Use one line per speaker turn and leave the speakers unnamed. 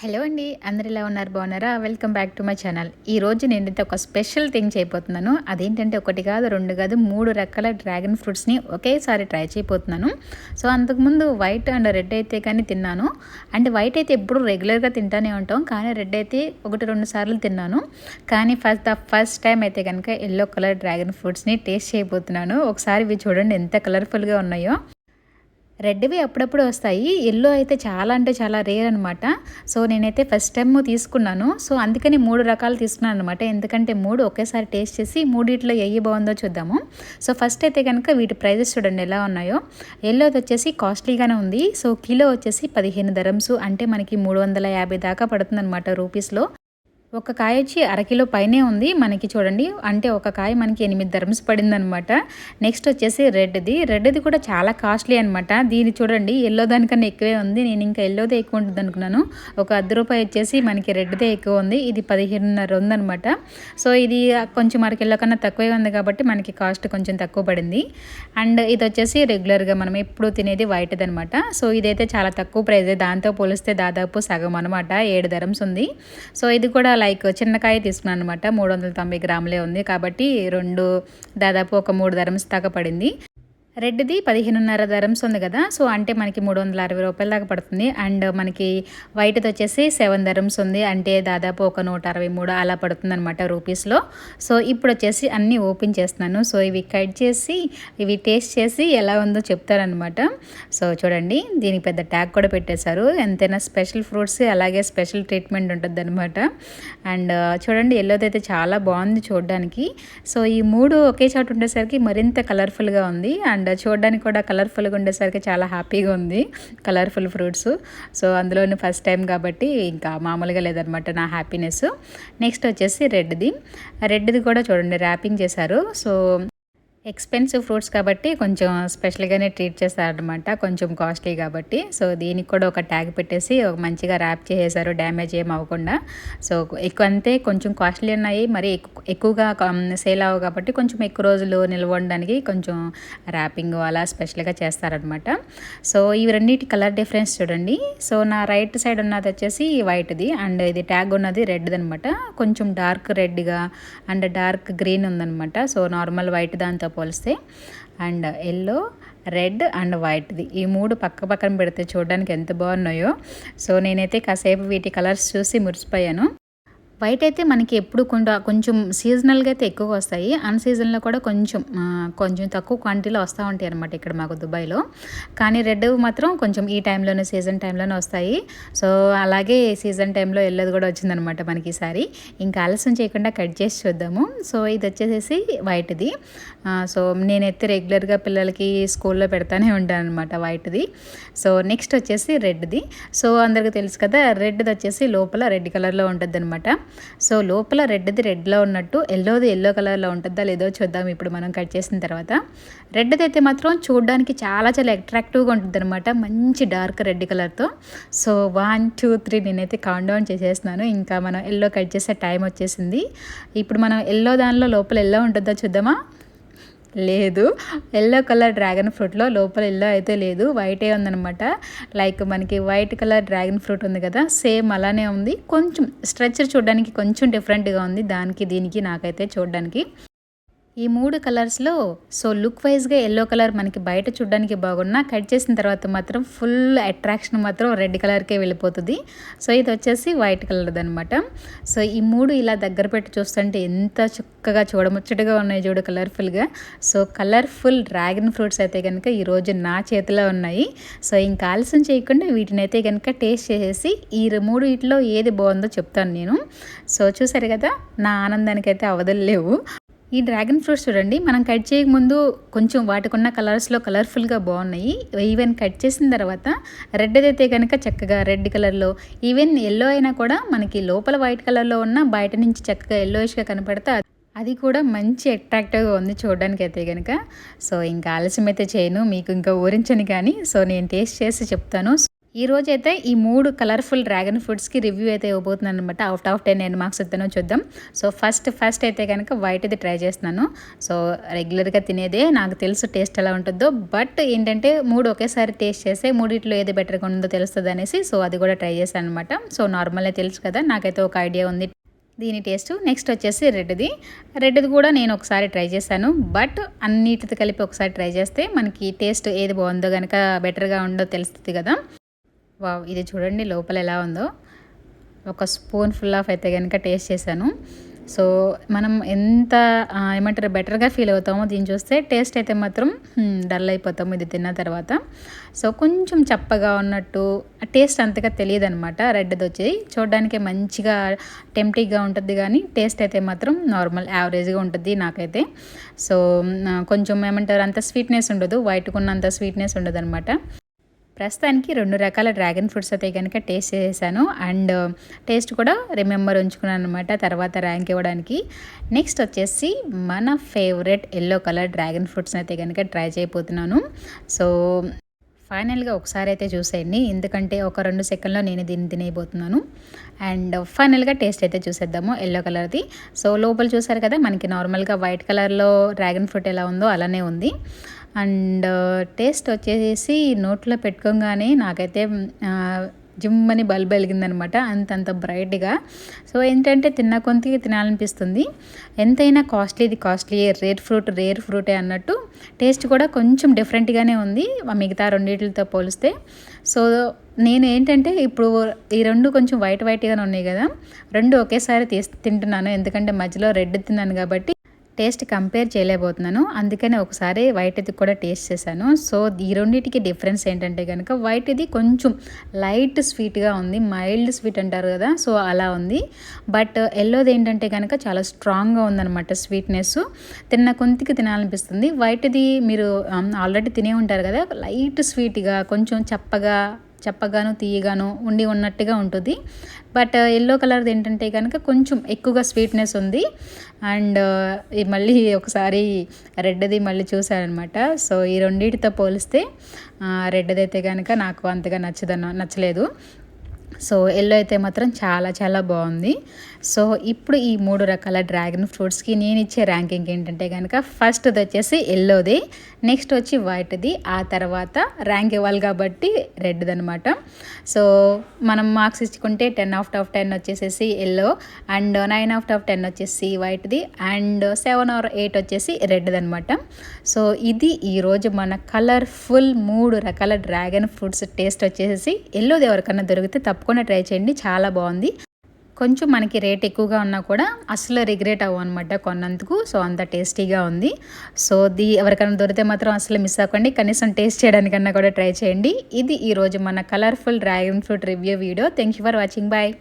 Hello అండి అందరు ఎలా ఉన్నారు? బాగున్నారా? Welcome back to my channel ఈ రోజు నేనైతే ఒక స్పెషల్ థింగ్ చేయబోతున్నాను. అదేంటంటే ఒకటి కాదు రెండు కాదు మూడు రకాల డ్రాగన్ ఫ్రూట్స్ని ఒకేసారి ట్రై చేయబోతున్నాను. సో అంతకుముందు వైట్ అండ్ రెడ్ అయితే కానీ తిన్నాను. అంటే వైట్ అయితే ఎప్పుడు రెగ్యులర్గా తింటానే ఉంటాం. కానీ రెడ్ అయితే ఒకటి రెండు సార్లు తిన్నాను. కానీ ఫస్ట్ ద ఫస్ట్ టైం అయితే కనుక ఎల్లో కలర్ డ్రాగన్ ఫ్రూట్స్ని టేస్ట్ చేయబోతున్నాను. ఒకసారి ఇవి చూడండి ఎంత కలర్ఫుల్గా ఉన్నాయో. రెడ్వి అప్పుడప్పుడు వస్తాయి. ఎల్లో అయితే చాలా అంటే చాలా రేర్ అనమాట సో నేనైతే ఫస్ట్ టైం తీసుకున్నాను. సో అందుకని మూడు రకాలు తీసుకున్నాను అనమాట ఎందుకంటే మూడు ఒకేసారి టేస్ట్ చేసి మూడిట్లో ఏ బాగుందో చూద్దాము. సో ఫస్ట్ అయితే కనుక వీటి ప్రైజెస్ చూడండి ఎలా ఉన్నాయో. ఎల్లోది వచ్చేసి కాస్ట్లీగానే ఉంది. సో కిలో వచ్చేసి పదిహేను ధరమ్స్. అంటే మనకి మూడు వందల యాభై దాకా పడుతుంది అనమాట రూపీస్లో. ఒక కాయ వచ్చి అరకిలో పైనే ఉంది. మనకి చూడండి అంటే ఒక కాయ మనకి ఎనిమిది ధర్మ్స్ పడిందనమాట నెక్స్ట్ వచ్చేసి రెడ్ది. రెడ్ది కూడా చాలా కాస్ట్లీ అనమాట దీన్ని చూడండి ఎల్లో దానికన్నా ఎక్కువే ఉంది. నేను ఇంకా ఎల్లోదే ఎక్కువ ఉంటుంది అనుకున్నాను. ఒక అర్ధ రూపాయి వచ్చేసి మనకి రెడ్దే ఎక్కువ ఉంది. ఇది పదిహేనున్నర ఉందనమాట సో ఇది కొంచెం మనకి ఎల్లో కన్నా తక్కువే ఉంది కాబట్టి మనకి కాస్ట్ కొంచెం తక్కువ పడింది. అండ్ ఇది వచ్చేసి రెగ్యులర్గా మనం ఎప్పుడు తినేది వైట్ది అనమాట సో ఇదైతే చాలా తక్కువ ప్రైజ్ దాంతో పోలిస్తే దాదాపు సగం అనమాట ఏడు ధరమ్స్ ఉంది. సో ఇది కూడా లైక్ చిన్నకాయ తీసుకున్నాను అనమాట మూడు వందల తొంభై గ్రాములే ఉంది. కాబట్టి రెండు దాదాపు ఒక మూడు ధరమ్స్ దాకా పడింది. రెడ్ది పదిహేనున్నర ధరమ్స్ ఉంది కదా సో అంటే మనకి మూడు వందల అరవై రూపాయల దాకా పడుతుంది. అండ్ మనకి వైట్ది వచ్చేసి సెవెన్ ధరమ్స్ ఉంది అంటే దాదాపు ఒక నూట అరవై మూడు అలా పడుతుంది అనమాట రూపీస్లో. సో ఇప్పుడు వచ్చేసి అన్నీ ఓపెన్ చేస్తున్నాను. సో ఇవి కట్ చేసి ఇవి టేస్ట్ చేసి ఎలా ఉందో చెప్తారనమాట సో చూడండి దీనికి పెద్ద ట్యాగ్ కూడా పెట్టేశారు. ఎంతైనా స్పెషల్ ఫ్రూట్స్ అలాగే స్పెషల్ ట్రీట్మెంట్ ఉంటుంది అనమాట అండ్ చూడండి ఎల్లోది అయితే చాలా బాగుంది చూడడానికి. సో ఈ మూడు ఒకే చోట ఉండేసరికి మరింత కలర్ఫుల్గా ఉంది. అండ్ అండ్ చూడడానికి కూడా కలర్ఫుల్గా ఉండేసరికి చాలా హ్యాపీగా ఉంది కలర్ఫుల్ ఫ్రూట్స్ సో అందులోని ఫస్ట్ టైం కాబట్టి ఇంకా మామూలుగా లేదనమాట నా హ్యాపీనెస్ నెక్స్ట్ వచ్చేసి రెడ్ది రెడ్ది కూడా చూడండి ర్యాపింగ్ చేశారు. సో ఎక్స్పెన్సివ్ ఫ్రూట్స్ కాబట్టి కొంచెం స్పెషల్గానే ట్రీట్ చేస్తారనమాట కొంచెం కాస్ట్లీ కాబట్టి. సో దీనికి కూడా ఒక ట్యాగ్ పెట్టేసి ఒక మంచిగా ర్యాప్ చేసేసారు. డ్యామేజ్ ఏం అవ్వకుండా. సో ఎక్కువ అంతే కొంచెం కాస్ట్లీ ఉన్నాయి. మరి ఎక్కువగా సేల్ అవ్వ కాబట్టి కొంచెం ఎక్కువ రోజులు నిల్వ ఉండడానికి కొంచెం ర్యాపింగ్ అలా స్పెషల్గా చేస్తారనమాట సో ఇవి రెండింటి కలర్ డిఫరెన్స్ చూడండి. సో నా రైట్ సైడ్ ఉన్నది వచ్చేసి వైట్ది. అండ్ ఇది ట్యాగ్ ఉన్నది రెడ్ది అనమాట కొంచెం డార్క్ రెడ్గా అండ్ డార్క్ గ్రీన్ ఉందనమాట సో నార్మల్ వైట్ దాంతో పోలిస్తే. అండ్ ఎల్లో రెడ్ అండ్ వైట్ది. ఈ మూడు పక్క పక్కన పెడితే చూడడానికి ఎంత బాగున్నాయో. సో నేనైతే కాసేపు వీటి కలర్స్ చూసి మురిసిపోయాను. వైట్ అయితే మనకి ఎప్పుడు కొంత కొంచెం సీజనల్గా అయితే ఎక్కువగా వస్తాయి. అన్ సీజన్లో కూడా కొంచెం కొంచెం తక్కువ క్వాంటిటీలో వస్తూ ఉంటాయి అనమాట ఇక్కడ మాకు దుబాయ్లో. కానీ రెడ్ మాత్రం కొంచెం ఈ టైంలోనే సీజన్ టైంలోనే వస్తాయి. సో అలాగే సీజన్ టైంలో వెళ్ళేది కూడా వచ్చిందనమాట మనకి ఈసారి ఇంకా ఆలస్యం చేయకుండా కట్ చేసి చూద్దాము. సో ఇది వచ్చేసేసి వైట్ది. సో నేనైతే రెగ్యులర్గా పిల్లలకి స్కూల్లో పెడతానే ఉంటాను అనమాట వైట్ది. సో నెక్స్ట్ వచ్చేసి రెడ్ది సో అందరికీ తెలుసు కదా రెడ్ది వచ్చేసి లోపల రెడ్ కలర్లో ఉంటుంది అనమాట సో లోపల రెడ్ది రెడ్లో ఉన్నట్టు ఎల్లోది ఎల్లో కలర్లో ఉంటుందా లేదో చూద్దాం ఇప్పుడు మనం కట్ చేసిన తర్వాత. రెడ్ది అయితే మాత్రం చూడడానికి చాలా చాలా అట్రాక్టివ్గా ఉంటుంది అనమాట మంచి డార్క్ రెడ్ కలర్తో. సో వన్ టూ త్రీ నేనైతే కౌంట్ డౌన్ చేసేస్తున్నాను ఇంకా మనం ఎల్లో కట్ చేసే టైం వచ్చేసింది. ఇప్పుడు మనం ఎల్లో దానిలో లోపల ఎల్లో ఉంటుందో చూద్దామా? లేదు. ఎల్లో కలర్ డ్రాగన్ ఫ్రూట్లో లోపల ఎల్లో అయితే లేదు. వైటే ఉందనమాట లైక్ మనకి వైట్ కలర్ డ్రాగన్ ఫ్రూట్ ఉంది కదా సేమ్ అలానే ఉంది. కొంచెం స్ట్రక్చర్ చూడడానికి కొంచెం డిఫరెంట్గా ఉంది. దానికి దీనికి నాకైతే చూడడానికి. ఈ మూడు కలర్స్లో సో లుక్ వైజ్గా ఎల్లో కలర్ మనకి బయట చూడడానికి బాగున్నా కట్ చేసిన తర్వాత మాత్రం ఫుల్ అట్రాక్షన్ మాత్రం రెడ్ కలర్కే వెళ్ళిపోతుంది. సో ఇది వచ్చేసి వైట్ కలర్ది అనమాట సో ఈ మూడు ఇలా దగ్గర పెట్టి చూస్తుంటే ఎంత చక్కగా చూడముచ్చటగా ఉన్నాయి చూడు కలర్ఫుల్గా సో కలర్ఫుల్ డ్రాగన్ ఫ్రూట్స్ అయితే కనుక ఈరోజు నా చేతిలో ఉన్నాయి. సో ఇంకా ఆలస్యం చేయకుండా వీటిని అయితే కనుక టేస్ట్ చేసేసి ఈ మూడు వీటిలో ఏది బాగుందో చెప్తాను నేను. సో చూసారు కదా నా ఆనందానికి అయితే అవధులు లేవు. ఈ డ్రాగన్ ఫ్రూట్స్ చూడండి మనం కట్ చేయకముందు కొంచెం వాటికున్న కలర్స్లో కలర్ఫుల్గా బాగున్నాయి. ఈవెన్ కట్ చేసిన తర్వాత రెడ్ అయితే కనుక చక్కగా రెడ్ కలర్లో ఈవెన్ ఎల్లో అయినా కూడా మనకి లోపల వైట్ కలర్లో ఉన్న బయట నుంచి చక్కగా ఎల్లోయిష్గా కనపడితే అది కూడా మంచి అట్రాక్టివ్గా ఉంది చూడడానికి అయితే కనుక సో ఇంకా ఆలస్యం అయితే చేయను మీకు ఇంకా ఊరించను కానీ సో నేను టేస్ట్ చేసి చెప్తాను. ఈరోజు అయితే ఈ మూడు కలర్ఫుల్ డ్రాగన్ ఫ్రూట్స్కి రివ్యూ అయితే ఇవ్వబోతున్నాను అనమాట అవుట్ ఆఫ్ టెన్ నేను మార్క్స్ ఇస్తానో చూద్దాం. సో ఫస్ట్ ఫస్ట్ అయితే కనుక వైట్ అయితే ట్రై చేస్తున్నాను. సో రెగ్యులర్గా తినేదే నాకు తెలుసు టేస్ట్ ఎలా ఉంటుందో. బట్ ఏంటంటే మూడు ఒకేసారి టేస్ట్ చేస్తే మూడిట్లో ఏది బెటర్గా ఉందో తెలుస్తుంది అనేసి సో అది కూడా ట్రై చేశాను అనమాట సో నార్మల్గా తెలుసు కదా నాకైతే ఒక ఐడియా ఉంది. దీని టేస్ట్ నెక్స్ట్ వచ్చేసి రెడ్ది రెడ్ది కూడా నేను ఒకసారి ట్రై చేశాను. బట్ అన్నిటితో కలిపి ఒకసారి ట్రై చేస్తే మనకి టేస్ట్ ఏది బాగుందో కనుక బెటర్గా ఉందో తెలుస్తుంది కదా. వావ్ ఇది చూడండి లోపల ఎలా ఉందో. ఒక స్పూన్ ఫుల్ ఆఫ్ అయితే కనుక టేస్ట్ చేశాను. సో మనం ఎంత ఏమంటారు బెటర్గా ఫీల్ అవుతామో దీన్ని చూస్తే టేస్ట్ అయితే మాత్రం డల్ అయిపోతాము ఇది తిన్న తర్వాత. సో కొంచెం చప్పగా ఉన్నట్టు టేస్ట్ అంతగా తెలియదు అనమాట రెడ్ది వచ్చి. చూడడానికి మంచిగా టెంప్టీగా ఉంటుంది కానీ టేస్ట్ అయితే మాత్రం నార్మల్ యావరేజ్గా ఉంటుంది నాకైతే. సో కొంచెం ఏమంటారు అంత స్వీట్నెస్ ఉండదు వైట్కున్నంత స్వీట్నెస్ ఉండదు అనమాట ప్రస్తుతానికి రెండు రకాల డ్రాగన్ ఫ్రూట్స్ అయితే కనుక టేస్ట్ చేశాను. అండ్ uh, టేస్ట్ కూడా రిమెంబర్ ఉంచుకున్నాను అనమాట తర్వాత ర్యాంక్ ఇవ్వడానికి. నెక్స్ట్ వచ్చేసి మన favourite yellow colour dragon fruits అయితే కనుక ట్రై చేయబోతున్నాను. సో ఫైనల్గా ఒకసారి అయితే చూసేయండి. ఎందుకంటే ఒక రెండు సెకండ్లో నేను దీన్ని తినేయబోతున్నాను. అండ్ ఫైనల్గా టేస్ట్ అయితే చూసేద్దాము ఎల్లో కలర్ది. సో లోపల చూసారు కదా మనకి నార్మల్గా వైట్ కలర్లో డ్రాగన్ ఫ్రూట్ ఎలా ఉందో అలానే ఉంది. అండ్ uh, టేస్ట్ వచ్చేసి నోట్లో పెట్టుకోగానే నాకైతే జిమ్మని బల్బ్ వెలిగిందనమాట అంతంత బ్రైట్గా. సో ఏంటంటే తిన్న కొంతకి తినాలనిపిస్తుంది. ఎంతైనా కాస్ట్లీది కాస్ట్లీ రేర్ ఫ్రూట్ రేర్ ఫ్రూటే అన్నట్టు. టేస్ట్ కూడా కొంచెం డిఫరెంట్గానే ఉంది మిగతా రెండింటితో పోలిస్తే. సో నేను ఏంటంటే ఇప్పుడు ఈ రెండు కొంచెం వైట్ వైట్గానే ఉన్నాయి కదా రెండు ఒకేసారి తీసి తింటున్నాను. ఎందుకంటే మధ్యలో రెడ్ తిన్నాను కాబట్టి టేస్ట్ కంపేర్ చేయలేకపోతున్నాను. అందుకనే ఒకసారి వైట్ ఇది కూడా టేస్ట్ చేశాను. సో ఈ రెండింటికి డిఫరెన్స్ ఏంటంటే కనుక వైట్ ఇది కొంచెం లైట్ స్వీట్గా ఉంది. మైల్డ్ స్వీట్ అంటారు కదా సో అలా ఉంది. బట్ ఎల్లోది ఏంటంటే కనుక చాలా స్ట్రాంగ్గా ఉందన్నమాట స్వీట్నెస్. తిన్న కొంతికి తినాలనిపిస్తుంది. వైట్ది మీరు ఆల్రెడీ తినే ఉంటారు కదా లైట్ స్వీట్గా కొంచెం చప్పగా చెప్పగాను తీయగాను ఉండి ఉన్నట్టుగా ఉంటుంది. బట్ uh, ఎల్లో కలర్ది ఏంటంటే కనుక కొంచెం ఎక్కువగా స్వీట్నెస్ ఉంది. అండ్ uh, మళ్ళీ ఒకసారి రెడ్ది మళ్ళీ చూశానమాట సో ఈ రెండింటితో పోలిస్తే uh, రెడ్ది అయితే కనుక నాకు అంతగా నచ్చదన్న నచ్చలేదు. సో ఎల్లో అయితే మాత్రం చాలా చాలా బాగుంది. సో ఇప్పుడు ఈ మూడు రకాల డ్రాగన్ ఫ్రూట్స్కి నేను ఇచ్చే ర్యాంకింగ్ ఏంటంటే కనుక ఫస్ట్ది వచ్చేసి ఎల్లోది నెక్స్ట్ వచ్చి వైట్ది ఆ తర్వాత ర్యాంక్ ఇవ్వాలి కాబట్టి రెడ్ది అనమాట సో మనం మార్క్స్ ఇచ్చుకుంటే టెన్ ఆఫ్ ఆఫ్ టెన్ వచ్చేసేసి yellow and nine of of ten వచ్చేసి వైట్ది అండ్ సెవెన్ ఆర్ ఎయిట్ వచ్చేసి రెడ్ది అనమాట సో ఇది ఈరోజు మన కలర్ఫుల్ మూడు రకాల డ్రాగన్ ఫ్రూట్స్ టేస్ట్ వచ్చేసి ఎల్లోది ఎవరికన్నా దొరికితే తప్పకుండా ట్రై చేయండి. చాలా బాగుంది. కొంచెం మనకి రేట్ ఎక్కువగా ఉన్నా కూడా అసలు రిగ్రెట్ అవ్వం అనమాట కొన్నందుకు. సో అంత టేస్టీగా ఉంది. సో ది ఎవరికైనా దొరికితే మాత్రం అసలు మిస్ అవ్వకండి. కనీసం టేస్ట్ చేయడానికన్నా కూడా ట్రై చేయండి. ఇది ఈరోజు మన colourful dragon fruit review video. Thank you for watching. Bye.